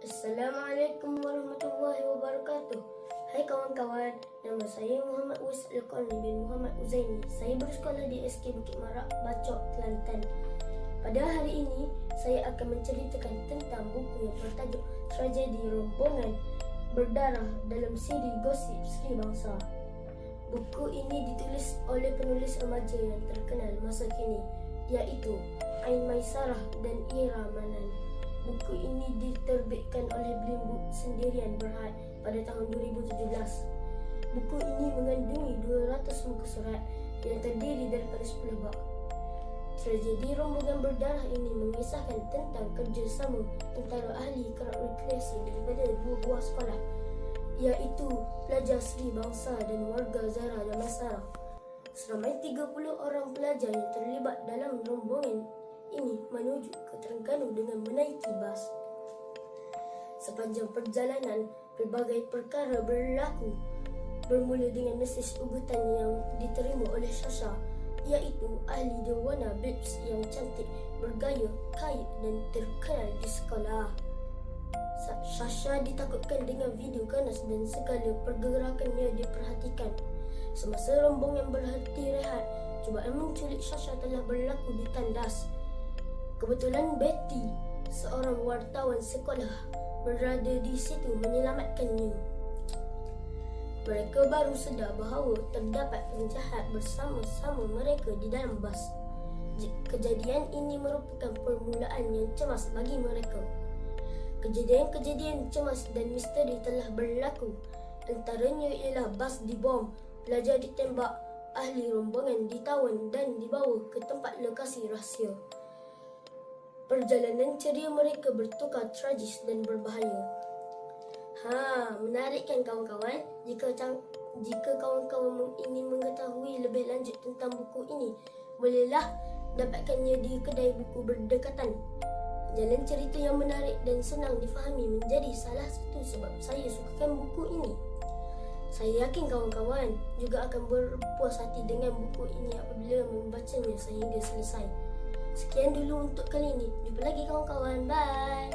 Assalamualaikum warahmatullahi wabarakatuh. Hai kawan-kawan, nama saya Muhammad Us Al-Qani bin Muhammad Uzaini. Saya bersekolah di SK Bukit Marak, Bacok, Kelantan. Pada hari ini, saya akan menceritakan tentang buku yang bertajuk Tragedi Rombongan Berdarah dalam siri Gosip Sri Bangsa. Buku ini ditulis oleh penulis remaja yang terkenal masa kini, iaitu Ain Maisarah dan Ira Manan. Buku ini diterbitkan oleh Blimbuk Sendirian Berhad pada tahun 2017. Buku ini mengandungi 200 muka surat yang terdiri daripada 10 bab. Tragedi rombongan berdarah ini mengisahkan tentang kerjasama antara ahli kerap rekreasi daripada dua buah sekolah iaitu pelajar Sri Bangsa dan warga Zara Damansara. Seramai 30 orang pelajar yang terlibat dalam rombongan ini menuju ke Terengganu dengan menaiki bas. Sepanjang perjalanan, pelbagai perkara berlaku bermula dengan mesej ugutan yang diterima oleh Shasha iaitu ahli dewana Bips yang cantik, bergaya, kaya dan terkenal di sekolah. Sa- Shasha ditakutkan dengan video ganas dan segala pergerakannya diperhatikan. Semasa rombongan berhenti rehat, cubaan menculik Shasha telah berlaku di tandas. Kebetulan Betty, seorang wartawan sekolah, berada di situ menyelamatkannya. Mereka baru sedar bahawa terdapat penjahat bersama-sama mereka di dalam bas. Kejadian ini merupakan permulaan yang cemas bagi mereka. Kejadian-kejadian cemas dan misteri telah berlaku. Antaranya ialah bas dibom, pelajar ditembak, ahli rombongan ditawan dan dibawa ke tempat lokasi rahsia. Perjalanan ceria mereka bertukar tragis dan berbahaya. Ha, menarik kan kawan-kawan? Jika cang- jika kawan-kawan ingin mengetahui lebih lanjut tentang buku ini, bolehlah dapatkannya di kedai buku berdekatan. Jalan cerita yang menarik dan senang difahami menjadi salah satu sebab saya sukakan buku ini. Saya yakin kawan-kawan juga akan berpuas hati dengan buku ini apabila membacanya sehingga selesai. Sekian dulu untuk kali ini. Jumpa lagi kawan-kawan. Bye.